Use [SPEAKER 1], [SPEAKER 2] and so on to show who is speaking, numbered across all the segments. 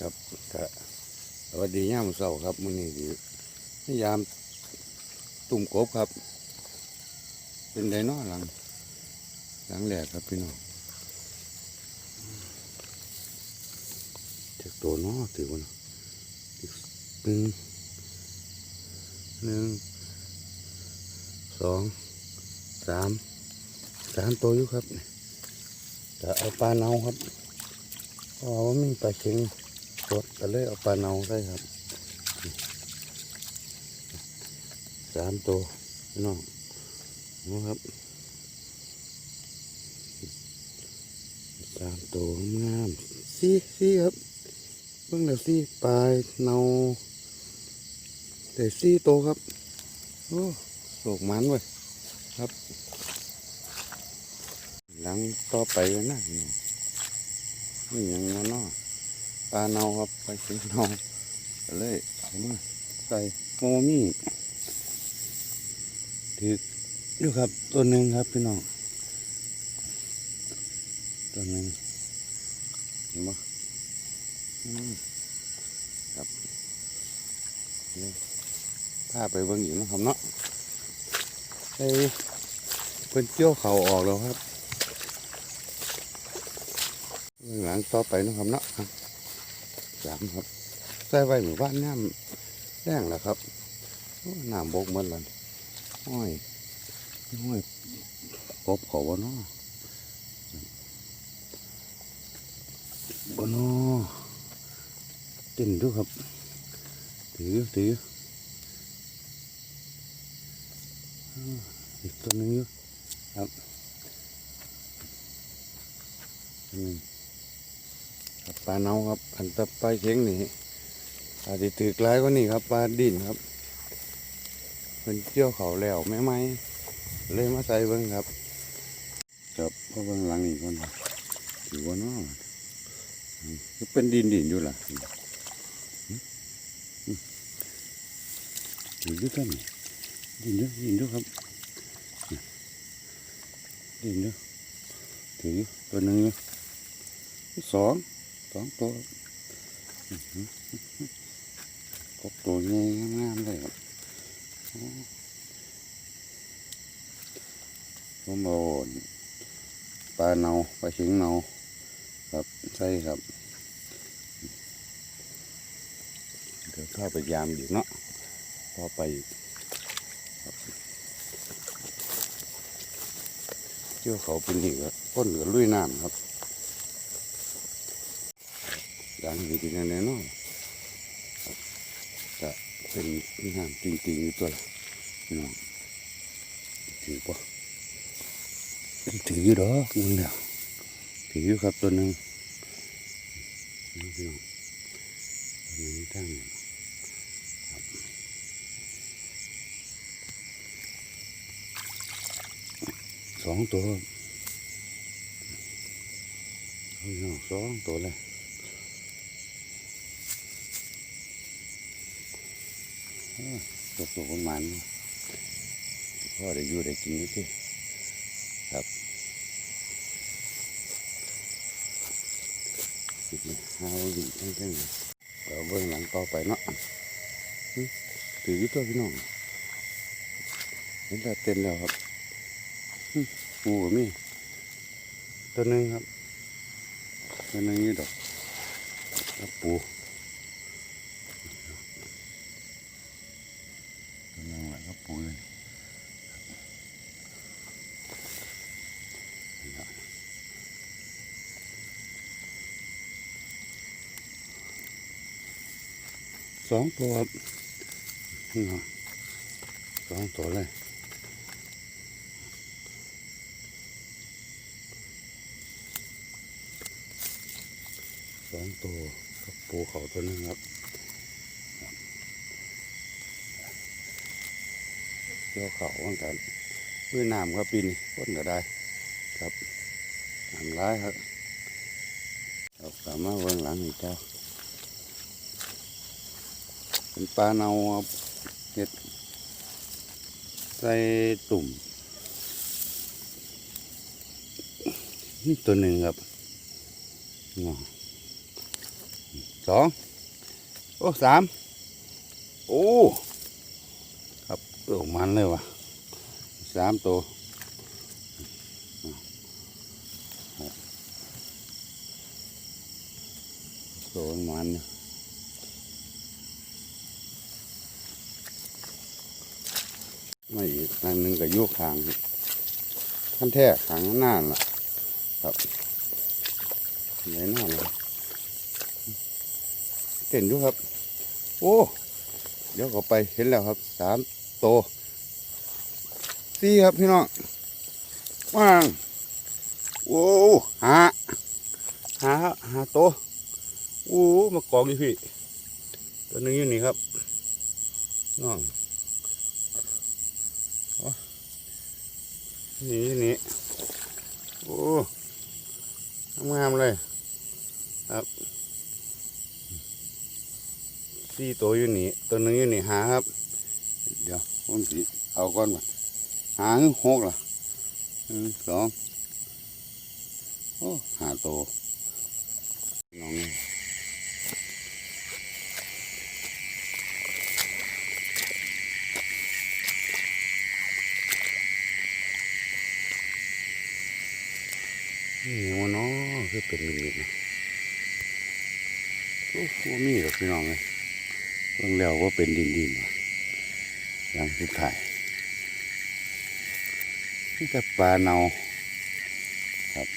[SPEAKER 1] ครับก็สวัสดีย่ามเสาครับมื้อนี้ดีพยายามตุ่มกบครับ เป็นไดเนอหลัง หลังแหลกครับพี่น้องจากตัวเนอถือว่านหนึ่งหนึ่งสองสามสามตัวอยู่ครับจะเอาปลาเนาครับเพราะว่ามีปลาเค็ง สดก็เลยเอาปลาเนาใส่ครับสามตัวพี่น้องนะครับสามตัวงามสี่สี่ครับเพิ่งเดี๋ยวสี่ปลายเนาแต่สี่ตัวครับโอ้โศกมันเว้ยครับ หลังต่อไปนะนี่ยังเนาะเนาะป ลาเนาครับไปถึงเนาเลยเอามาใส่โมมี่ถืออยู่ครับตัวหนึ่งครับพี่น้องตัวหนึ่งเห็นไหมครับนี่พาไปเบิ่งอีกเนะครับเนาะไอ้เพิ่นเกี่ยวเขาออกแล้วครับหลังต่อไปนะครับเนาะ สามครับ ใส่ไว้หมู่บ้านน้ำแรงแล้วครับน้ำบกหมดแล้วห้อยห้อยกบเขาบ่นาะบ่เนาะเต้นดูครับถือถืออีกตัวนึงอยู่ครับอืม ปลาเนาครับ อันต่อไปเชียงนี่อาจจะถือกลายกว่านี่ครับปลาดินครับเป็นเกี่ยวเขาแล้วแม่ไม้เลยมาใส่เบิ้งครับครับเพราะเบิ้งหลังนี่คนถือว่าน้อก็เป็นดินดินอยู่ล่ะอืมอืมถือด้วยกันนี่ดินด้วยดินด้วยครับดินด้วยถือตัวหนึ่งอยู่สองส องตัวอื้อหือครบตัวใหญ่งามๆเลยครับโอ้ผมเอาปลาเนาปลาชิงเนาครับใช่ครับเดี๋ยวข้าไปยามอีกเนาะพอไปเจ้าเขาเป็นอีกครับพ้นกับลุยน้ำครับ ดังอยู่ที่นั่นแน่นอนจะเป็นน้ำจริงๆอยู่ตัวละพี่น้องถือปะถืออยู่ดอกมึงเดียวถืออยู่ครับตัวหนึ่งนี่พี่น้องนี้ทั้งสองตัวพี่น้องสองตัวเลย ตกตกประมาณนี้พ่อได้อยู่ได้กินนี่สิครับสิบห้าวิทั้งทั้งเราเบื้องหลังต่อไปเนาะถือยู่ตัวพี่น้องเห็นแล้วเต้นแล้วครับหึงูก็มีตัวหนึ่งครับตัวหนึ่งนี่ดอกปู กำลังไหลก็ปุ๋ย สองตัวครับนี่เนาะสองตัวเลยสองตัวกับปูเขาตัวนึงครับเกี่ยวเขาเหมือนกันด้วยน้ำครับปีนี้พ้นก็ได้ ครับน้ำร้ายครับครับสามารถเบื้องหลังอีกเจ้า เป็นปลาเนาเห็ดใส่ตุ่ม นี่ตัวหนึ่งครับงอสองโอ้สามโอ้ครับเออมันเลยว่ะสามตัวตัวมันเนี่ย ไม่อีกอันหนึ่งก็อยุคางขั้นแท้ขางหน้าล่ะ ครับไหนหน้าล่ะเต้นอยู่ครับ โอ้ เดี๋ยวเขาไปเห็นแล้วครับสามโตสี่ครับพี่น้องว่างโอ้หาหาหาโตโอ้มากองอยู่พี่ตัวหนึงอยู่นี่ครับน้องโอ้ นี่อยู่นี่โอ้งามเลยครับสี่ตัวอยู่นี่ตัวหนึงอยู่นี่หาครับ เดี๋ยวผมสิเอาก้อนมาหาหกล่ะหนึ่งสองโอ้หาตัวน้องนี่นี่วะเนาะ คือเป็นมิดๆนะโอ้โหมีหรอกพี่น้องเลยเบิ่งแล้วว่าเป็นดินดินๆว่ะอย่างสุดท้ายนี่แต่ปลาเนาครับ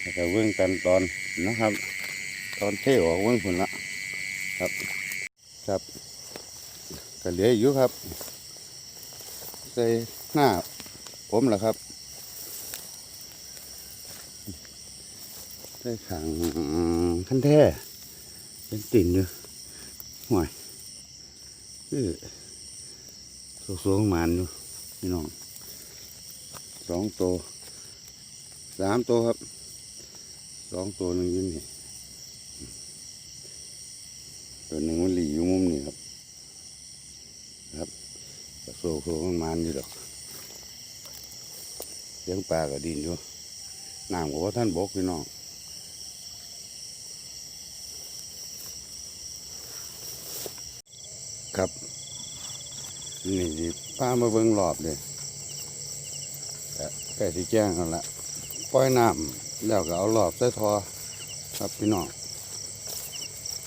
[SPEAKER 1] แล้วก็เบิ่งกันตอนนะครับ ตอนเทออกเบิ่งผลละครับ ครับก็เหลืออยู่ครับใส่หน้าผมแหละครับ ได้ขังขั้นแท้เป็นติ่นอยู่ห่วยคือสวงๆหมานอยู่พี่น้องสองตัวสามตัวครับสองตัวหนึ่งยืนนี่ตัวหนึ่งมันหลีอยู่มุมนี่ครับ ครับโซ่โซ่มันมันอยู่ดอกเลี้ยงปลาก็ดินอยู่น้ำก็ว่าท่านบกพี่น้อง ครับ นี่ป้ามาเบิ่งรอบเลยแต่ใกล้ที่แจ้งกันละปล่อยน้ำแล้วก็เอารอบใส่ทอครับพี่น้อง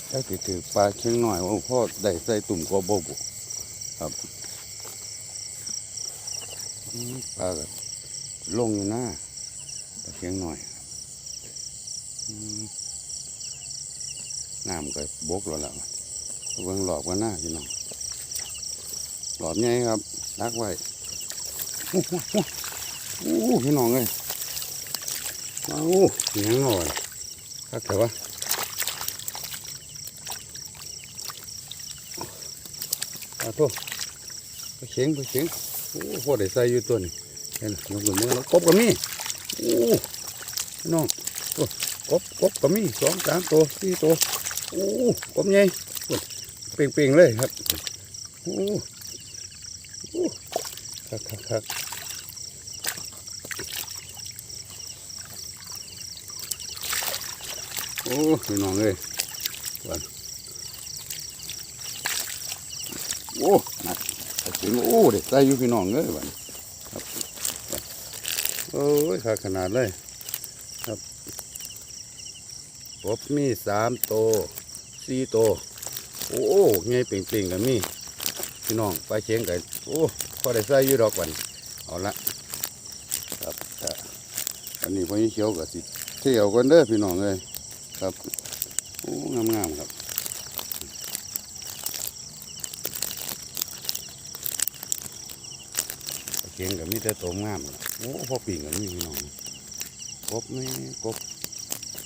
[SPEAKER 1] ถ้าติดถือปลาเชียงหน่อยว่าพ่อได้ใส่ตุ่มกบบุครับปลาลงอยู่หน้าปลาเชียงหน่อยน้ำก็บกแล้วล่ะเบิ่งหลอกว่าหน้าพี่น้อง หลอดไงครับดักไว้โอ้โหพี่น้องเลยเอาเหนียงหน่อยครับแต่ว่าเอาโทษไปเขียงไปเขียงโอ้พอได้ใส่อยู่ตัวนี้เห็นไหมยกมือมือแล้วกบก็มีโอ้พี่น้องโอ้กบกบก็มีสองสามตัวสี่ตัวโอ้กบใหญ่เปล่งๆเลยครับโอ้ ครับครับครับโอ้พี่น้องเลยวันโอ้หนักเอาถึงโอ้เด็กใส่อยู่พี่น้องเลยวันครับโอ้ยขาขนาดเลยครับกบมีสามโตสี่โต โอ้ไงเป่งๆกันมีพี่น้องไปเชียงกัน โอ้พอได้ใส่ยู่ดอกวันเอาละครับอันนี้พอนี้เขียวกับสิเที่ยวกันเด้อพี่น้องเลยครับโอ้งามๆครับเชียงกับมีแต่ตัวงามโอ้พอปีงกับมีพี่น้องกบไม่กบ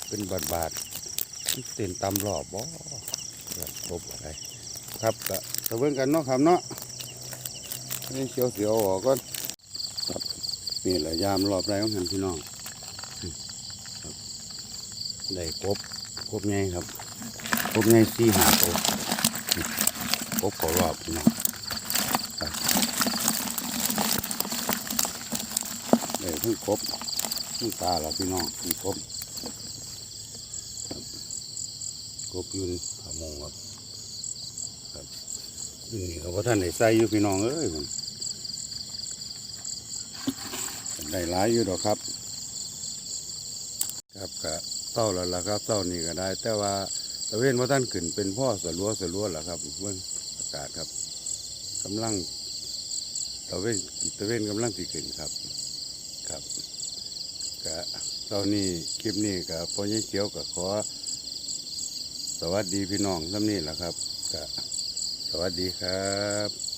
[SPEAKER 1] เป็นบาดบาดเต้นตำรอบบ่แบบกบอะไรครับก็ตะเบิ่งกันเนาะครับเนาะ นี่เขียวเสียวออกก่อนครับนี่แหละยามรอบไรของหันพี่น้องครับได้กบกบไงครับกบไงสี่หาตัวกบขารอบพี่น้องได้ทั้งกบทั้งตาเราพี่น้องมีกบบอยู่ในผามงครับครับอยู่นี่ก็บ่ท่านได้ใส่อยู่พี่น้องเอ้ยมัน ได้หลายอยู่ดอกครับ ครับก็เต้าแล้วล่ะครับเต้านี่ก็ได้ แต่ว่าตะเวนว่าท่านขึ้นเป็นพ่อสลัวสลัวล่ะครับเบิ่งอากาศครับกำลังตะเวนตะเวนกำลังสิขึ้นครับครับก็ตอนนี้คลิปนี้ก็พ่อยี่เขียวก็ขอ สวัสดีพี่น้องท่านนี้แหละครับก็สวัสดีครับ